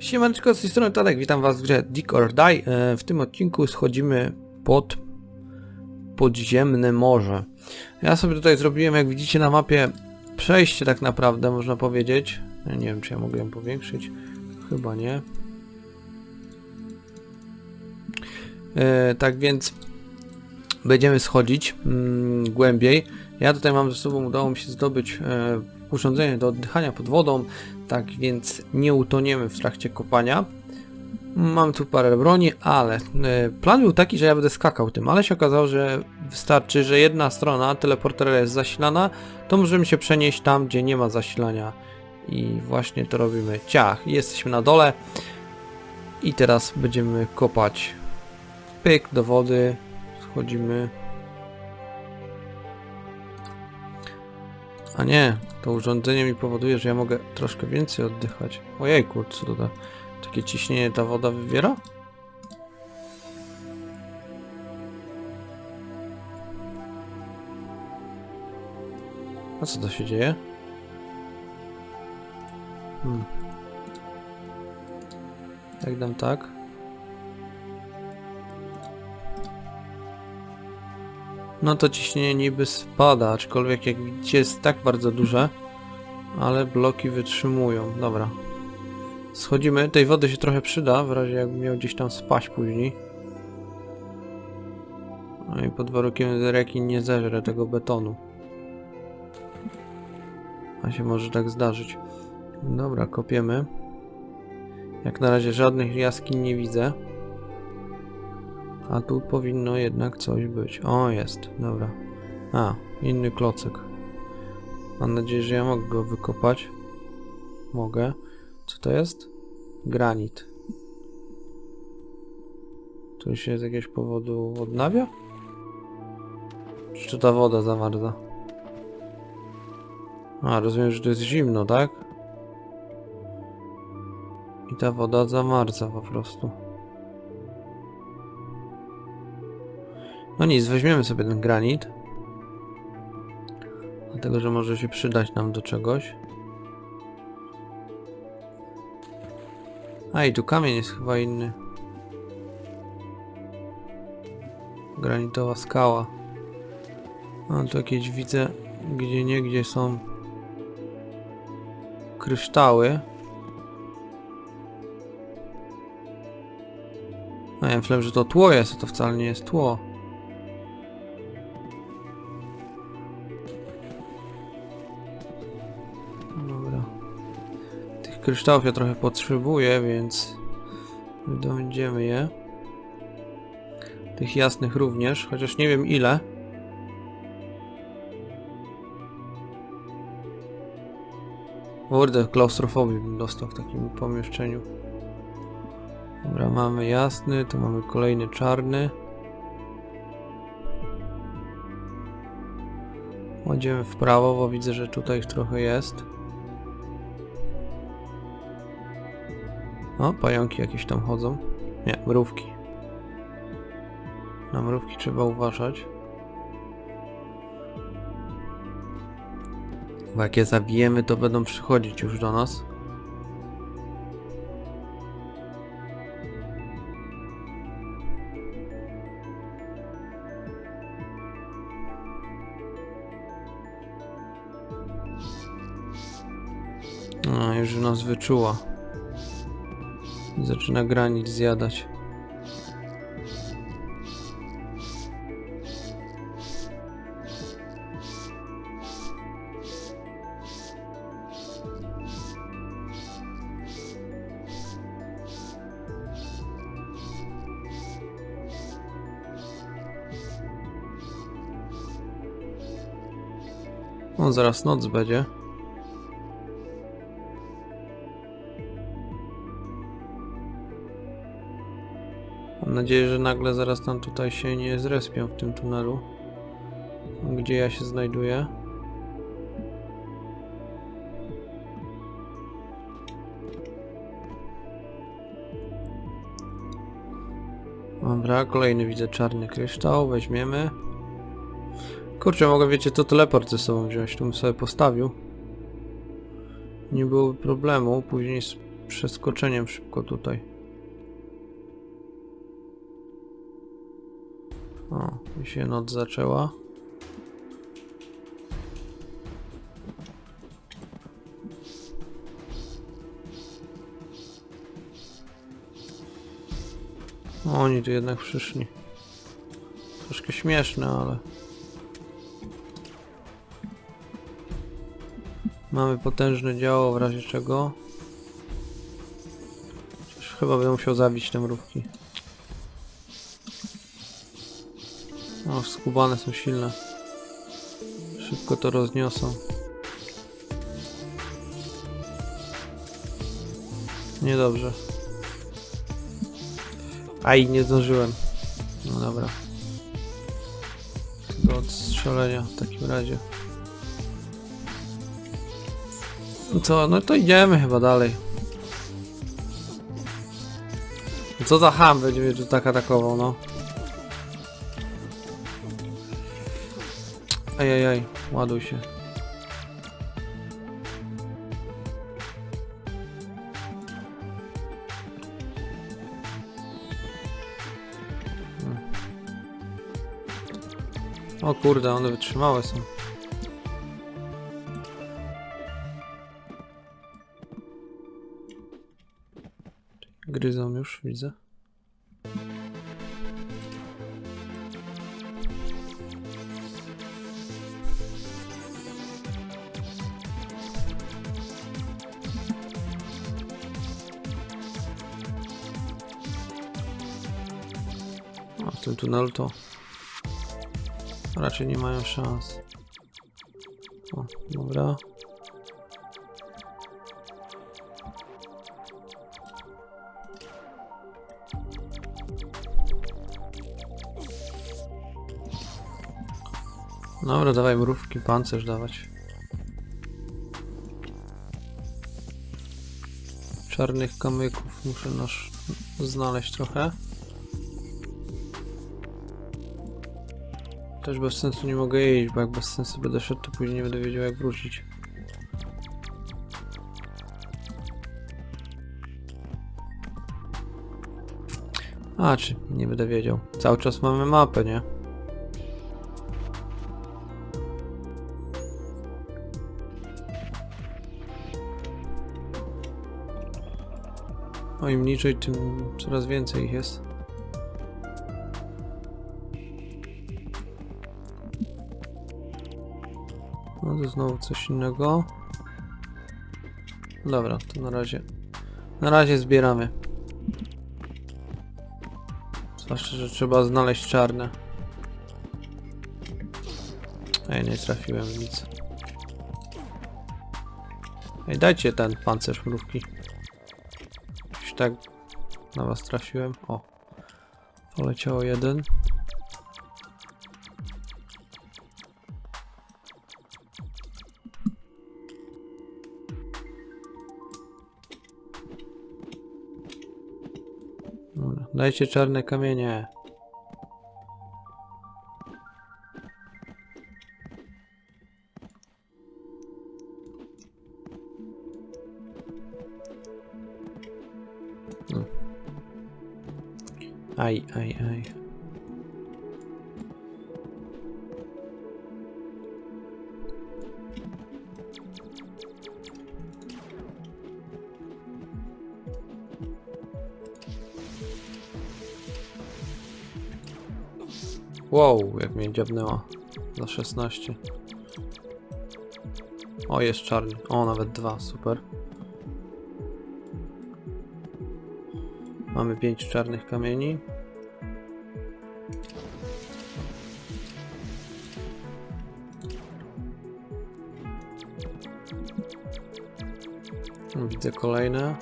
Siemaneczko, z tej strony Tadek, witam was w grze Dick or Die. E, W tym odcinku schodzimy pod podziemne morze. Ja sobie tutaj zrobiłem, jak widzicie na mapie, przejście tak naprawdę, można powiedzieć. Ja nie wiem, czy ja mogę ją powiększyć. Chyba nie. E, tak więc będziemy schodzić mm, głębiej. Ja tutaj mam ze sobą, udało mi się zdobyć e, urządzenie do oddychania pod wodą, tak więc nie utoniemy w trakcie kopania. Mam tu parę broni, ale e, plan był taki, że ja będę skakał tym, ale się okazało, że wystarczy, że jedna strona teleportera jest zasilana, to możemy się przenieść tam, gdzie nie ma zasilania. I właśnie to robimy. Ciach, jesteśmy na dole. I teraz będziemy kopać. Pyk do wody. Schodzimy. A nie, to urządzenie mi powoduje, że ja mogę troszkę więcej oddychać. Ojejku, co to da? Takie ciśnienie ta woda wywiera? A co to się dzieje? Hmm. Jak dam tak? No to ciśnienie niby spada, aczkolwiek jak widzicie jest tak bardzo duże, ale bloki wytrzymują. Dobra. Schodzimy, tej wody się trochę przyda, w razie jakbym miał gdzieś tam spaść później. No i pod warunkiem, że rekin nie zeżre tego betonu. A się może tak zdarzyć. Dobra, kopiemy. Jak na razie żadnych jaskiń nie widzę. A tu powinno jednak coś być. O, jest. Dobra. A, inny klocek. Mam nadzieję, że ja mogę go wykopać. Mogę. Co to jest? Granit. Tu się z jakiegoś powodu odnawia? Czy ta woda zamarza? A, rozumiem, że to jest zimno, tak? I ta woda zamarza po prostu. No nic, weźmiemy sobie ten granit. Dlatego, że może się przydać nam do czegoś. A i tu kamień jest chyba inny. Granitowa skała. A tu jakieś widzę, gdzie nie, gdzie są kryształy. A ja myślałem, że to tło jest, a to wcale nie jest tło. Kryształów ja trochę potrzebuję, więc wydobędziemy je. Tych jasnych również, chociaż nie wiem ile. Kurde, klaustrofobii bym dostał w takim pomieszczeniu. Dobra, mamy jasny, tu mamy kolejny czarny. Chodzimy w prawo, bo widzę, że tutaj trochę jest. O, pająki jakieś tam chodzą. Nie, mrówki. Na mrówki trzeba uważać. Bo jak je zabijemy, to będą przychodzić już do nas. A, już nas wyczuła. Zaczyna granic zjadać. O, zaraz noc będzie. Mam nadzieję, że nagle zaraz tam tutaj się nie zrespią w tym tunelu. Gdzie ja się znajduję. Dobra, kolejny widzę czarny kryształ, weźmiemy. Kurczę, mogę wiecie to teleport ze sobą wziąć, tu bym sobie postawił. Nie byłoby problemu, później przeskoczeniem szybko tutaj. O, i się noc zaczęła. Oni tu jednak przyszli. Troszkę śmieszne, ale... Mamy potężne działo, w razie czego. Chociaż chyba będę musiał zabić te mrówki. Skubane są silne. Szybko to rozniosą. Niedobrze. Aj, nie zdążyłem. No dobra. Do odstrzelenia w takim razie. No co, no to idziemy chyba dalej. Co za ham będzie mnie tu tak atakował, no. Ajajaj, ładuj się. Hmm. O kurde, one wytrzymałe są. Gryzą już, widzę. W tym tunelu to raczej nie mają szans. O, dobra. Dobra, dawaj mrówki, pancerz dawać. Czarnych kamyków muszę nasz znaleźć trochę. Też bez sensu nie mogę iść, bo jak bez sensu będę szedł, to później nie będę wiedział jak wrócić. A, czy nie będę wiedział. Cały czas mamy mapę, nie? O im niżej, tym coraz więcej ich jest. To znowu coś innego. Dobra, to na razie. Na razie zbieramy. Zwłaszcza, że trzeba znaleźć czarne. Ej, nie trafiłem w nic. Ej, dajcie ten pancerz mrówki. Już tak na was trafiłem. O. Poleciało jeden. Dajcie czarne kamienie. Aj, aj, aj. Wow, jak mnie dziabnęła. Za 16. O, jest czarny. O, nawet dwa, super. Mamy pięć czarnych kamieni. Widzę kolejne.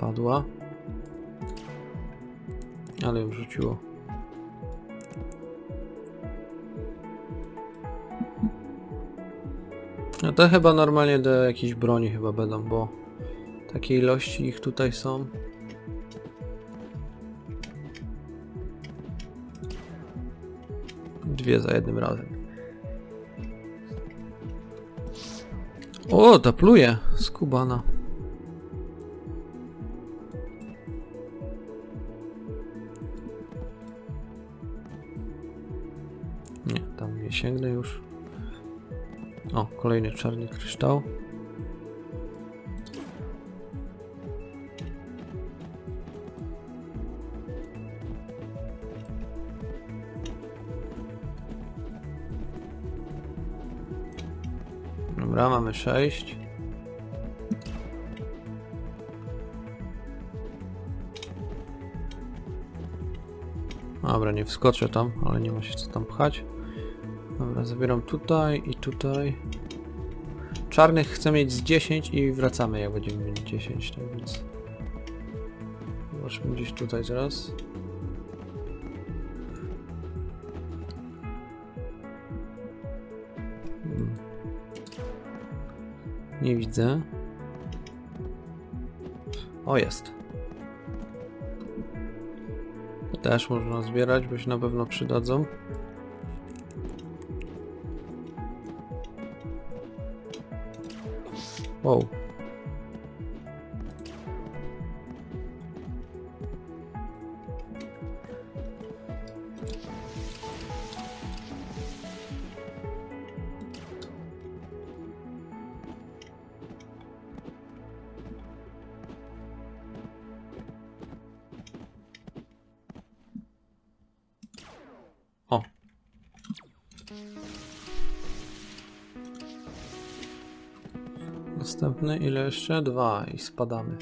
Padła. Ale ją rzuciło. No to chyba normalnie do jakiejś broni chyba będą, bo takiej ilości ich tutaj są. dwie za jednym razem. O, ta pluje! Skubana. Kolejny czarny kryształ. Dobra, mamy sześć. Dobra, nie wskoczę tam, ale nie ma się co tam pchać. Dobra, zabieram tutaj i tutaj. Czarnych chcę mieć z 10 i wracamy jak będziemy mieli 10, tak więc... Zobaczmy gdzieś tutaj zaraz. Hmm. Nie widzę. O, jest. Też można zbierać, bo się na pewno przydadzą. Wow. Jeszcze? Dwa i spadamy.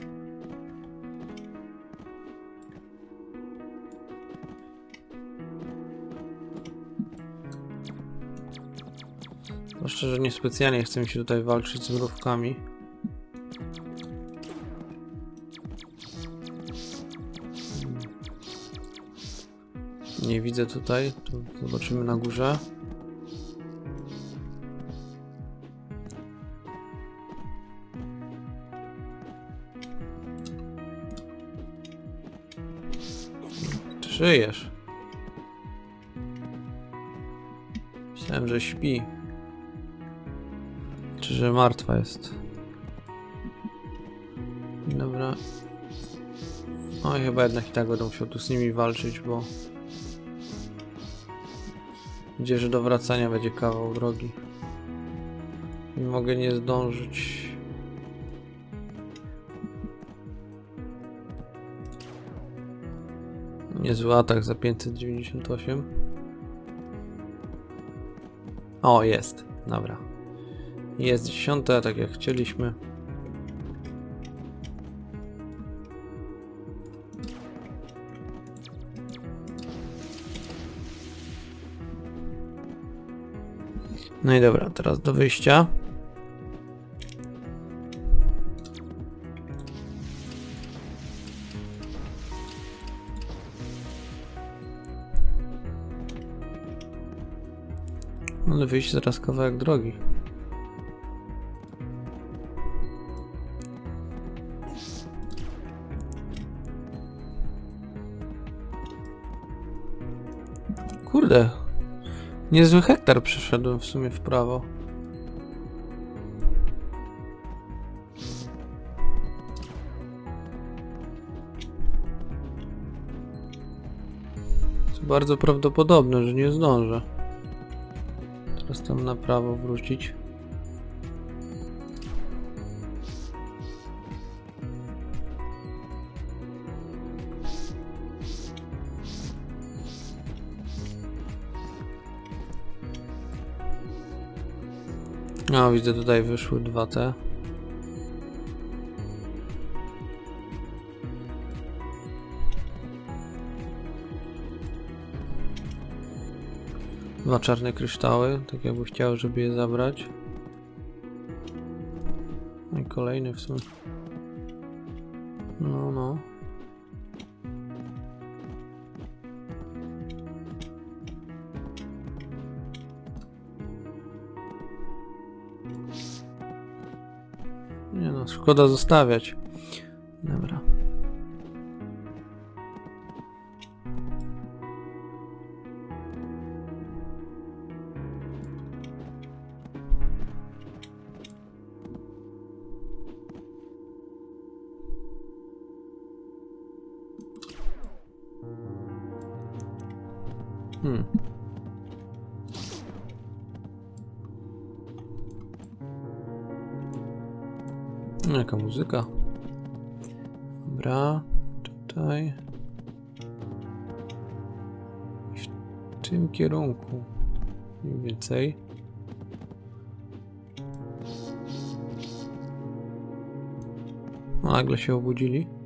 Że niespecjalnie chce mi się tutaj walczyć z mrówkami. Nie widzę tutaj, to zobaczymy na górze. Żyjesz. Myślałem, że śpi. Czy że martwa jest. Dobra. Oj, chyba jednak i tak będę musiał tu z nimi walczyć, bo... Gdzie, że do wracania będzie kawał drogi. I mogę nie zdążyć. Niezły atak za 598. O, jest. Dobra. Jest dziesiąte, tak jak chcieliśmy. No i dobra, teraz do wyjścia. Ale wyjść zaraz kawałek drogi. Kurde, Niezły hektar przeszedłem w sumie w prawo. Bardzo prawdopodobne, że nie zdążę. Teraz tam na prawo wrócić. No, widzę tutaj wyszły dwa te. Dwa czarne kryształy, tak jakby chciał, żeby je zabrać. No i kolejny w sumie. No, no. Nie no, szkoda zostawiać. Hmm. Jaka muzyka. Dobra, tutaj. W tym kierunku. Mniej więcej. Nagle się obudzili.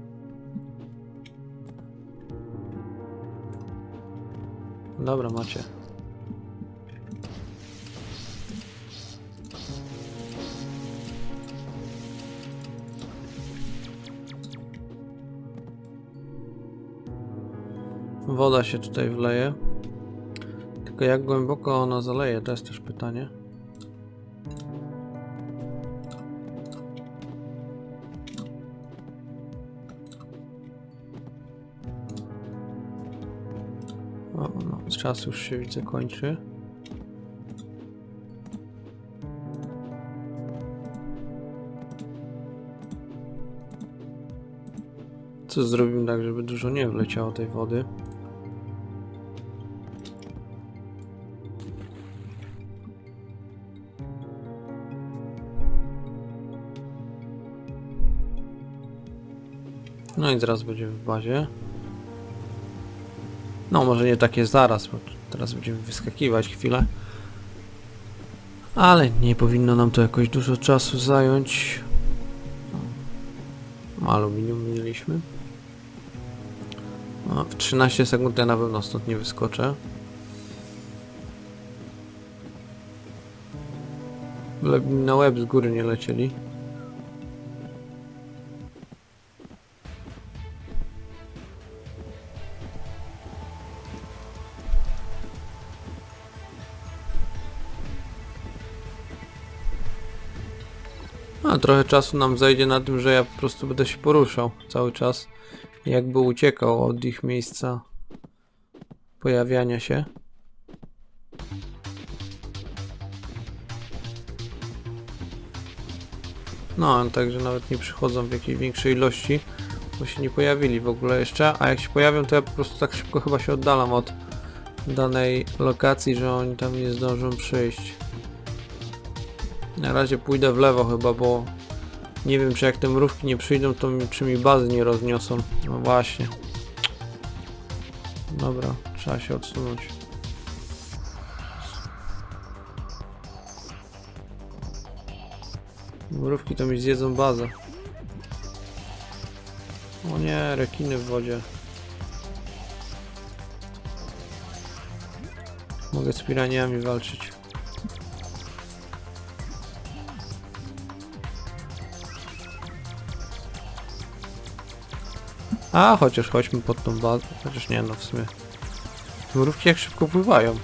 Dobra, macie. Woda się tutaj wleje. Tylko jak głęboko ona zaleje, to jest też pytanie. Czas już się widzę kończy. Co zrobimy tak, żeby dużo nie wleciało tej wody? No i zaraz będziemy w bazie. No, może nie takie zaraz, bo teraz będziemy wyskakiwać chwilę. Ale nie powinno nam to jakoś dużo czasu zająć. No, Aluminium mieliśmy. No, w 13 sekund ja na pewno stąd nie wyskoczę. Na łeb z góry nie lecieli. A trochę czasu nam zajdzie na tym, że ja po prostu będę się poruszał cały czas. Jakby uciekał od ich miejsca pojawiania się. No, także nawet nie przychodzą w jakiej większej ilości, bo się nie pojawili w ogóle jeszcze, a jak się pojawią, to ja po prostu tak szybko chyba się oddalam od danej lokacji, że oni tam nie zdążą przyjść. Na razie pójdę w lewo chyba, bo nie wiem czy jak te mrówki nie przyjdą, to mi, czy mi bazy nie rozniosą. No właśnie. Dobra, trzeba się odsunąć. Mrówki to mi zjedzą bazę. O nie, rekiny w wodzie. Mogę z piraniami walczyć. A, chociaż chodźmy pod tą bazę. Chociaż nie, no w sumie. Mrówki jak szybko pływają.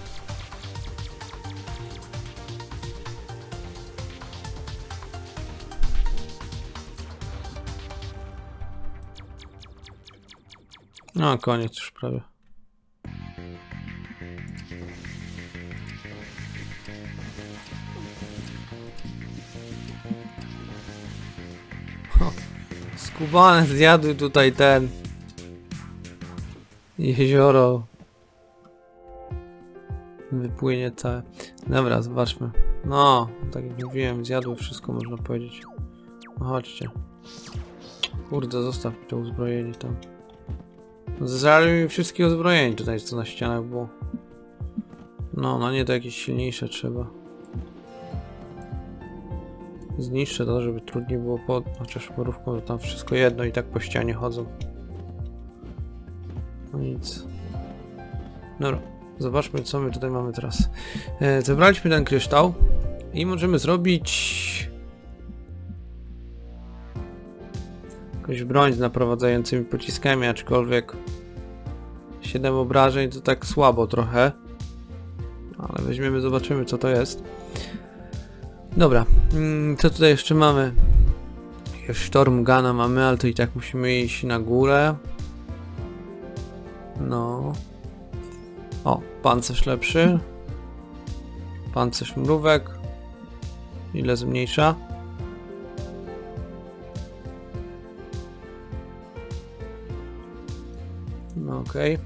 No, koniec już prawie. Skubane zjadły tutaj ten jezioro. Wypłynie całe. Dobra, zobaczmy. No, tak jak mówiłem, zjadły wszystko, można powiedzieć. No chodźcie. Kurde, zostaw to uzbrojenie tam. Zżarli mi wszystkie uzbrojenie tutaj, co na ścianach było. No, no nie to jakieś silniejsze trzeba. Zniszczę to, żeby trudniej było pod... Chociaż porówką to tam wszystko jedno i tak po ścianie chodzą. No nic. Dobra, zobaczmy co my tutaj mamy teraz. E, zebraliśmy ten kryształ i możemy zrobić... Jakąś broń z naprowadzającymi pociskami, aczkolwiek 7 obrażeń to tak słabo trochę. Ale weźmiemy, zobaczymy co to jest. Dobra, mm, co tutaj jeszcze mamy? Storm Guna mamy, ale to i tak musimy iść na górę. No. O, pancerz lepszy. Pancerz mrówek. Ile zmniejsza? No okej.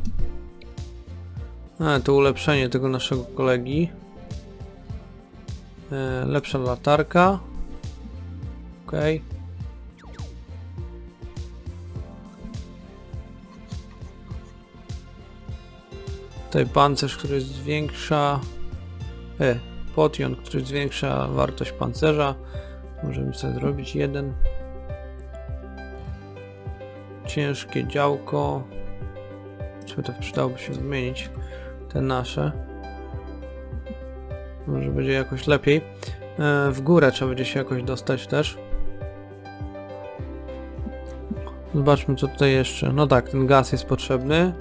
A, to ulepszenie tego naszego kolegi. E, lepsza latarka. Okej. Tutaj pancerz, który zwiększa. E, potion, który zwiększa wartość pancerza. Możemy sobie zrobić jeden. Ciężkie działko. Czy to przydałoby się zmienić? Te nasze. Może będzie jakoś lepiej. E, w górę trzeba będzie się jakoś dostać też. Zobaczmy co tutaj jeszcze. No tak, ten gaz jest potrzebny.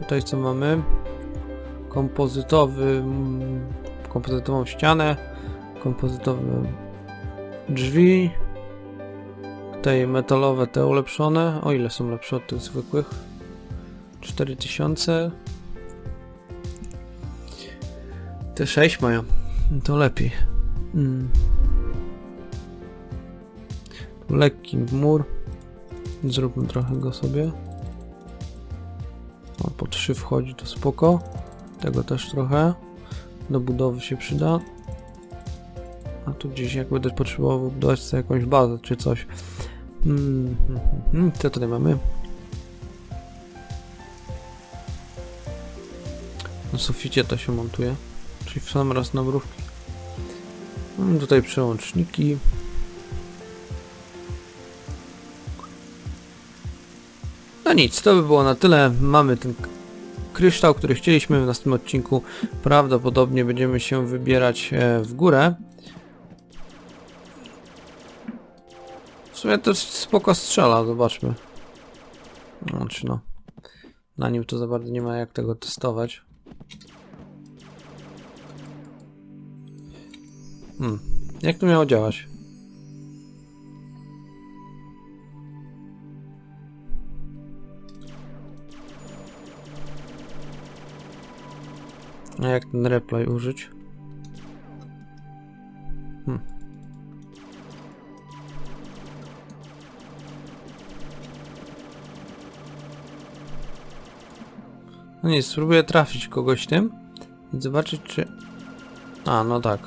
Tutaj co mamy? Kompozytowy, kompozytową ścianę, kompozytowe drzwi. Tutaj metalowe te ulepszone. O ile są lepsze od tych zwykłych? 4000. Te 6 mają. To lepiej. Mm. Lekki mur. Zróbmy trochę go sobie. O, po 3 wchodzi to spoko. Tego też trochę. Do budowy się przyda. A tu gdzieś jak będę potrzebował budować sobie jakąś bazę czy coś. Mm. Co tutaj mamy? Na suficie to się montuje. Czyli w sam raz na mrówki. Mam tutaj przełączniki. No nic, to by było na tyle. Mamy ten kryształ, który chcieliśmy w następnym odcinku. Prawdopodobnie będziemy się wybierać e, w górę. W sumie to spoko strzela, zobaczmy. No, czy no. Na nim to za bardzo nie ma jak tego testować. Hmm. Jak to miało działać? A jak ten replay użyć? Hmm. No nie, spróbuję trafić kogoś tym i zobaczyć czy... A, no tak.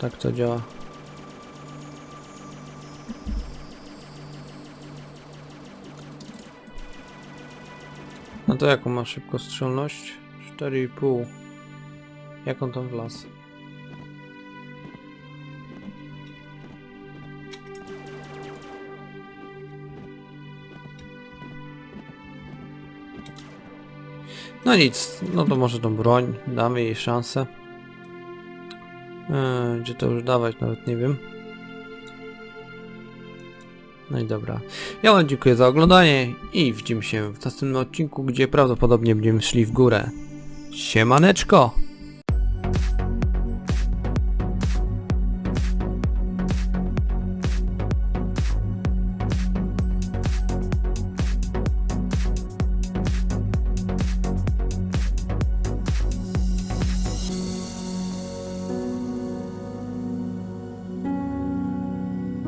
Tak to działa. No to jaką ma szybkostrzelność? 4,5. Jak on tam wlazł? No nic, no to może tą broń, damy jej szansę. Eee, gdzie to już dawać, nawet nie wiem. No i dobra. Ja wam dziękuję za oglądanie i widzimy się w następnym odcinku, gdzie prawdopodobnie będziemy szli w górę. Siemaneczko!